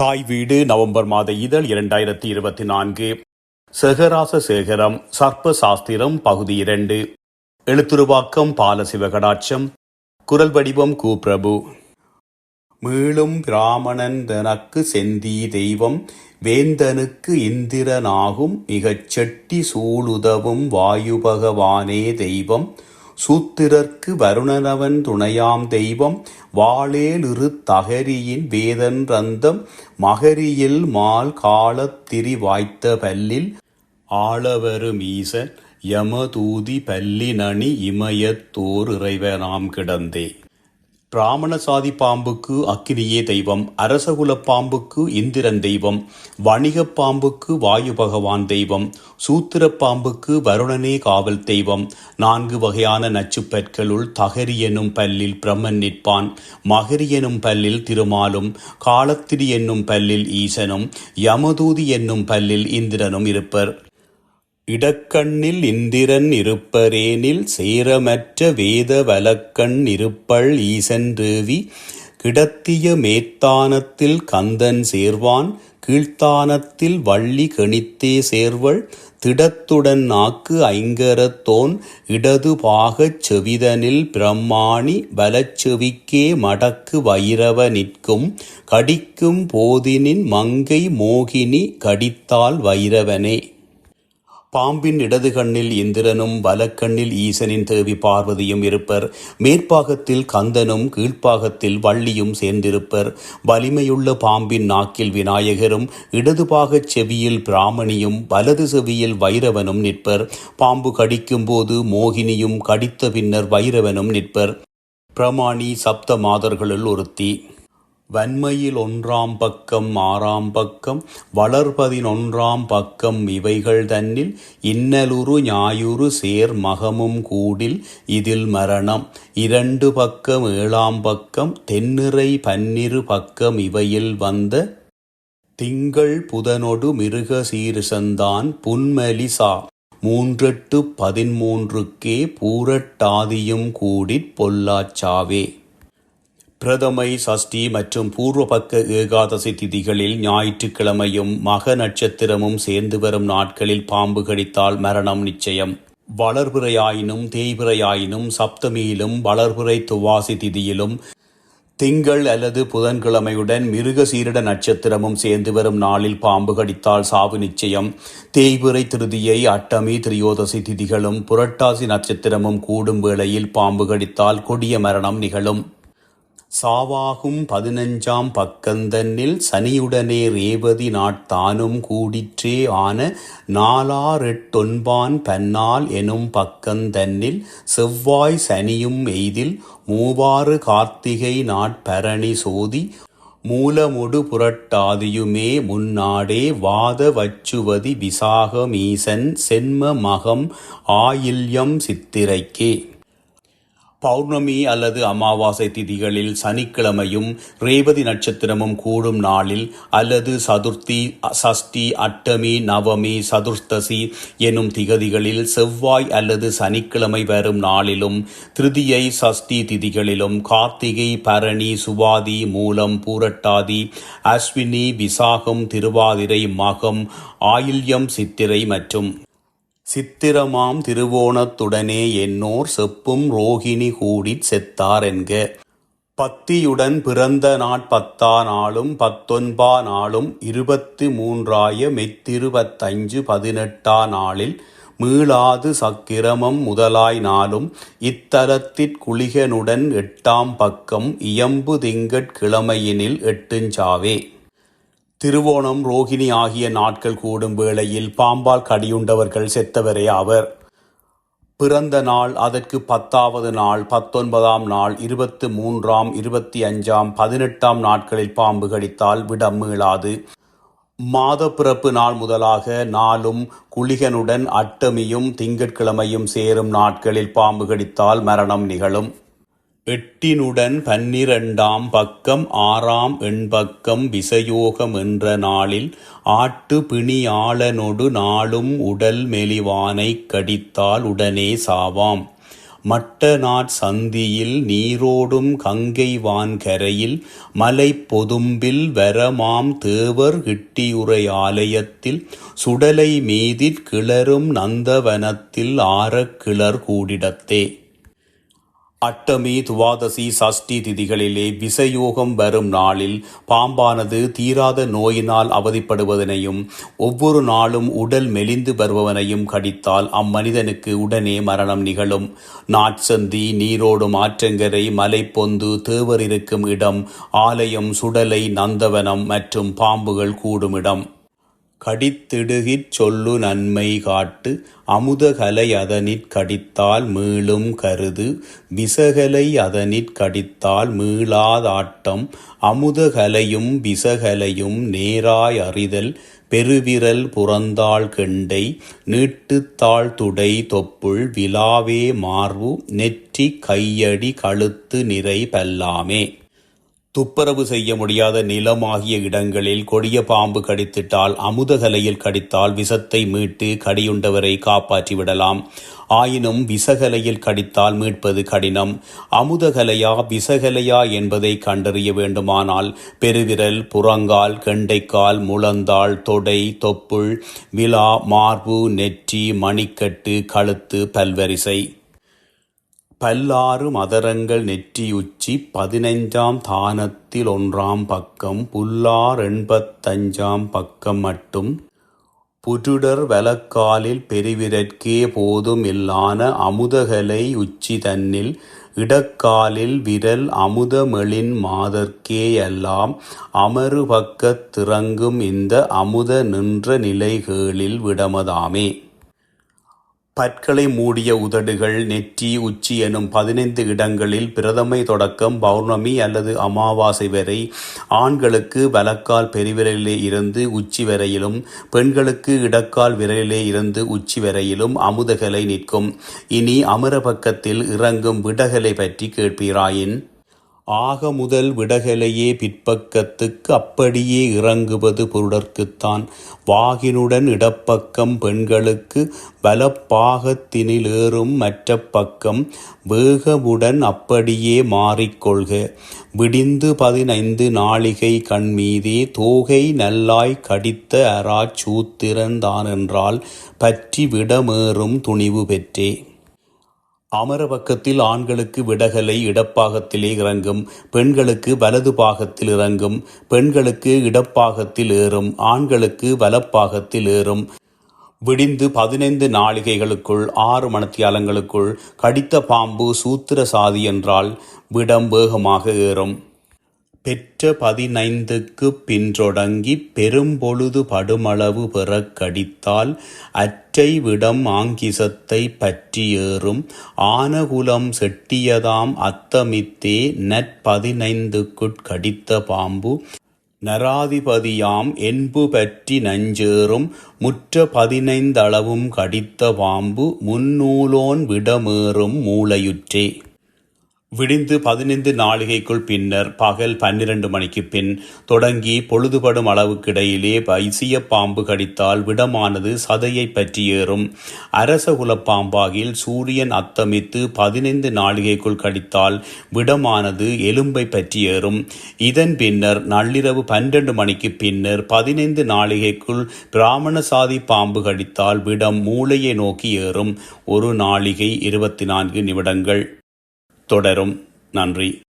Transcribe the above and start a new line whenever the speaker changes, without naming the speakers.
தாய் வீடு நவம்பர் மாத இதழ் இரண்டாயிரத்தி இருபத்தி நான்கு. சேகராச சேகரம் சர்ப்ப சாஸ்திரம் பகுதி இரண்டு. எழுத்துருவாக்கம் பால சிவகடாட்சம் குரல் வடிவம் கு பிரபு மீளும் பிராமணன் தனக்கு செந்தி தெய்வம் வேந்தனுக்கு இந்திரனாகும் மிகச் செட்டி சூழுதவும் வாயு பகவானே தெய்வம். சூத்திரர்க்கு வருணனவன் துணையாம் தெய்வம் வாளேலிரு தகரியின் வேதன் ரந்தம் மகரியில் மால் காலத்திரி வாய்த்த பல்லில் ஆளவரும் ஈசன் யமதூதி பல்லினணி இமயத்தோர் இறைவனாம் கிடந்தே. பிராமண சாதி பாம்புக்கு அக்கினியே தெய்வம் அரசகுல பாம்புக்கு இந்திரன் தெய்வம் வணிக பாம்புக்கு வாயு பகவான் தெய்வம் சூத்திர பாம்புக்கு வருணனே காவல் தெய்வம் நான்கு வகையான நச்சுப்பற்களுள் தகரி எனும் பல்லில் பிரம்மன் நிற்பான் மகரி எனும் பல்லில் திருமாலும் காலத்திரி என்னும் பல்லில் ஈசனும் யமதூதி என்னும் பல்லில் இந்திரனும் இருப்பர். இடக்கண்ணில் இந்திரன் இருப்பரேனில் சேரமற்ற வேத வலக்கண் இருப்பள் ஈசன்றேவி கிடத்திய மேத்தானத்தில் கந்தன் சேர்வான் கீழ்த்தானத்தில் வள்ளி கணித்தே சேர்வள் திடத்துடன் நாக்கு ஐங்கரத்தோன் இடது பாகச் செவிதனில் பிரம்மாணி வலச்செவிக்கே மடக்கு வைரவ நிற்கும் கடிக்கும் போதினின் மங்கை மோகினி கடித்தால் வைரவனே. பாம்பின் இடது கண்ணில் இந்திரனும் வலக்கண்ணில் ஈசனின் தேவி பார்வதியும் இருப்பர். மேற்பாகத்தில் கந்தனும் கீழ்ப்பாகத்தில் வள்ளியும் சேர்ந்திருப்பர். வலிமையுள்ள பாம்பின் நாக்கில் விநாயகரும் இடதுபாகச் செவியில் பிராமணியும் வலது செவியில் வைரவனும் நிற்பர். பாம்பு கடிக்கும்போது மோகினியும் கடித்த பின்னர் வைரவனும் நிற்பர். பிரமாணி சப்த மாதர்களுள் ஒருத்தி. வன்மையில் ஒன்றாம் பக்கம் ஆறாம் பக்கம் வளர்பதினொன்றாம் பக்கம் இவைகள் தன்னில் இன்னலுறு ஞாயுறு சேர் மகமும் கூடில் இதில் மரணம். இரண்டு பக்கம் ஏழாம் பக்கம் தென்னிறை பன்னிரு பக்கம் இவையில் வந்த திங்கள் புதனொடு மிருக சீர்சந்தான் புன்மலிசா மூன்றெட்டு பதிமூன்றுக்கே பூரட்டாதியும் கூடிப் பொல்லாச்சாவே பிரதமை சஷ்டி மற்றும் பூர்வபக்க ஏகாதசி திதிகளில் ஞாயிற்றுக்கிழமையும் மக நட்சத்திரமும் சேர்ந்து வரும் நாட்களில் பாம்பு கடித்தால் மரணம் நிச்சயம். வளர்பிறையாயினும் தேய்பிறையாயினும் சப்தமியிலும் வளர்பிறை துவாசி திதியிலும் திங்கள் அல்லது புதன்கிழமையுடன் மிருக சீரிட நட்சத்திரமும் சேர்ந்து வரும் நாளில் பாம்பு கடித்தால் சாவு நிச்சயம். தேய்பிறை திருதியை அட்டமி திரியோதசி திதிகளும் புரட்டாசி நட்சத்திரமும் கூடும் வேளையில் பாம்பு கடித்தால் கொடிய மரணம் நிகழும். சாவாகும் பதினஞ்சாம் பக்கந்தன்னில் சனியுடனே ரேவதி நாட்டானும் கூடிற்றே ஆன நாலாறெட்டொன்பான் பன்னால் எனும் பக்கந்தன்னில் செவ்வாய் சனியும் எய்தில் மூவாறு கார்த்திகை நாட்பரணி சோதி மூலமொடு புரட்டாதியுமே முன்னாடே வாத வச்சுவதி விசாகமீசன் சென்ம மகம் ஆயில்யம் சித்திரைக்கே. பௌர்ணமி அல்லது அமாவாசை திதிகளில் சனிக்கிழமையும் ரேவதி நட்சத்திரமும் கூடும் நாளில் அல்லது சதுர்த்தி சஷ்டி அட்டமி நவமி சதுர்த்தசி எனும் திகதிகளில் செவ்வாய் அல்லது சனிக்கிழமை வரும் நாளிலும் திருதியை சஷ்டி திதிகளிலும் கார்த்திகை பரணி சுவாதி மூலம் பூரட்டாதி அஸ்வினி விசாகம் திருவாதிரை மகம் ஆயில்யம் சித்திரை மற்றும் சித்திரமாம் திருவோணத்துடனே என்னோர் செப்பும் ரோகிணி கூடிச் செத்தார் என்க பத்தியுடன் பிறந்த நாட்பத்தா நாளும் பத்தொன்பா நாளும் இருபத்து மூன்றாய மெத்திருபத்தஞ்சு பதினெட்டா நாளில் மீளாது சக்கிரமம் முதலாய் நாளும் இத்தலத்திற்குளிகனுடன் எட்டாம் பக்கம் இயம்பு திங்கட் கிழமையினில் எட்டுஞ்சாவே திருவோணம் ரோகிணி ஆகிய நாட்கள் கூடும் வேளையில் பாம்பால் கடியுண்டவர்கள் செத்தவரே அவர். பிறந்த நாள் அதற்கு பத்தாவது நாள் பத்தொன்பதாம் நாள் இருபத்து மூன்றாம் இருபத்தி அஞ்சாம் பதினெட்டாம் நாட்களில் பாம்பு கடித்தால் விடம் மீளாது. மாத பிறப்பு நாள் முதலாக நாளும் குளிகனுடன் அட்டமியும் திங்கட்கிழமையும் சேரும் நாட்களில் பாம்பு கடித்தால் மரணம் நிகழும். எட்டினுடன் பன்னிரண்டாம் பக்கம் ஆறாம் எண்பக்கம் விசயோகம் என்ற நாளில் ஆட்டு பிணியாளனொடு நாளும் உடல் மெலிவானைக் கடித்தால் உடனே சாவாம் மட்டநாட் சந்தியில் நீரோடும் கங்கை வான்கரையில் மலை பொதும்பில் வரமாம் தேவர் கிட்டியுரை ஆலயத்தில் சுடலை மீதிற் கிளரும் நந்தவனத்தில் ஆரக் கிளர் கூடிடத்தே. அட்டமி துவாதசி சஷ்டி திதிகளிலே விசயோகம் வரும் நாளில் பாம்பானது தீராத நோயினால் அவதிப்படுவதனையும் ஒவ்வொரு நாளும் உடல் மெலிந்து வருபவனையும் கடித்தால் அம்மனிதனுக்கு உடனே மரணம் நிகழும். நாட்சந்தி நீரோடும் ஆற்றங்கரை மலைப்பொந்து தேவர் இருக்கும் இடம் ஆலயம் சுடலை நந்தவனம் மற்றும் பாம்புகள் கூடும் இடம் கடித்திடுகிற் சொல்லு நன்மை காட்டு. அமுதகலை அதனிற் கடித்தால் மீளும் கருது. விசகலை அதனிற் கடித்தால் மீளாதாட்டம் அமுதகலையும் விசகலையும் நேராய் அறிதல். பெருவிரல் புறந்தாள் கெண்டை. நீட்டுத்தாள் துடை தொப்புள் விலாவே மார்பு. நெற்றி கையடி கழுத்து நிறை பல்லாமே. துப்புரவு செய்ய முடியாத நிலமாகிய இடங்களில் கொடிய பாம்பு கடித்திட்டால் அமுதகலையில் கடித்தால் விஷத்தை மீட்டு கடியுண்டவரை காப்பாற்றிவிடலாம் ஆயினும் விசகலையில் கடித்தால் மீட்பது கடினம். அமுதகலையா விசகலையா என்பதை கண்டறிய வேண்டுமானால் பெருவிரல் புறங்கால் கெண்டைக்கால் முழந்தாள் தொடை தொப்புள் விலா மார்பு நெற்றி மணிக்கட்டு கழுத்து பல்வரிசை. பல்லாறு மதரங்கள் நெற்றியுச்சி பதினைஞ்சாம் தானத்தில் ஒன்றாம் பக்கம் புல்லார் எண்பத்தஞ்சாம் பக்கம் மட்டும் புருடர் வலக்காலில் பெருவிரற்கே போதும் இல்லான அமுதகலை உச்சி தன்னில் இடக்காலில் விரல் அமுதமெழின் மாதர்க்கே யல்லாம் அமருபக்கத் திறங்கும் இந்த அமுத நின்ற நிலைகளில் விடமதாமே. பற்களை மூடிய உதடுகள் நெற்றி உச்சி எனும் பதினைந்து இடங்களில் பிரதமை தொடக்கம் பௌர்ணமி அல்லது அமாவாசை வரை ஆண்களுக்கு வலக்கால் பெருவிரலிலே இருந்து உச்சி வரையிலும் பெண்களுக்கு இடக்கால் விரலிலே இருந்து உச்சி வரையிலும் அமுதகலை நிற்கும். இனி அமரபக்கத்தில் இறங்கும் விடகலை பற்றி கேட்பீராயின் ஆக முதல் விடகலையே பிற்பக்கத்துக்கு அப்படியே இறங்குவது பொருடற்குத்தான் வாகினுடன் இடப்பக்கம் பெண்களுக்கு வலப்பாகத்தினிலேறும் மற்ற பக்கம் வேகமுடன் அப்படியே மாறிக்கொள்க விடிந்து பதினைந்து நாழிகை கண்மீதே தோகை நல்லாய்க் கடித்த அராச் தானென்றால் பற்றி விடமேறும் துணிவு பெற்றே. அமரபக்கத்தில் ஆண்களுக்கு விடகலை இடப்பாகத்திலே இறங்கும் பெண்களுக்கு வலது பாகத்தில் இறங்கும். பெண்களுக்கு இடப்பாகத்தில் ஏறும் ஆண்களுக்கு வலப்பாகத்தில் ஏறும். விடிந்து பதினைந்து நாழிகைகளுக்குள் ஆறு மணத்தியாலங்களுக்குள் கடித்த பாம்பு சூத்திர சாதி என்றால் விடம் வேகமாக ஏறும். பெற்ற பதினைந்துக்குப் பின்றொடங்கிப் பெரும்பொழுது படுமளவு பெறக் கடித்தால் அற்றை விடம் ஆங்கிசத்தைப் பற்றி ஏறும். ஆனகுலம் செட்டியதாம் அத்தமித்தே நற்பதினைந்துக்குட் கடித்த பாம்பு நராதிபதியாம் என்பு பற்றி நஞ்சேறும். முற்ற பதினைந்தளவும் கடித்த பாம்பு முன்னூலோன் விடமேறும் மூலையுற்றே. விடிந்து பதினைந்து நாழிகைக்குள் பின்னர் பகல் பன்னிரண்டு மணிக்குப் பின் தொடங்கி பொழுதுபடும் அளவுக்கிடையிலே பைசிய பாம்பு கடித்தால் விடமானது சதையைப் பற்றி ஏறும். அரசகுலப் பாம்பாகில் சூரியன் அத்தமித்து பதினைந்து நாளிகைக்குள் கடித்தால் விடமானது எலும்பைப் பற்றி ஏறும். இதன் பின்னர் நள்ளிரவு பன்னிரண்டு மணிக்குப் பின்னர் பதினைந்து நாழிகைக்குள் பிராமண சாதி பாம்பு கடித்தால் விடம் மூளையை நோக்கி ஏறும். ஒரு நாழிகை இருபத்தி நான்கு நிமிடங்கள். தொடரும். நன்றி.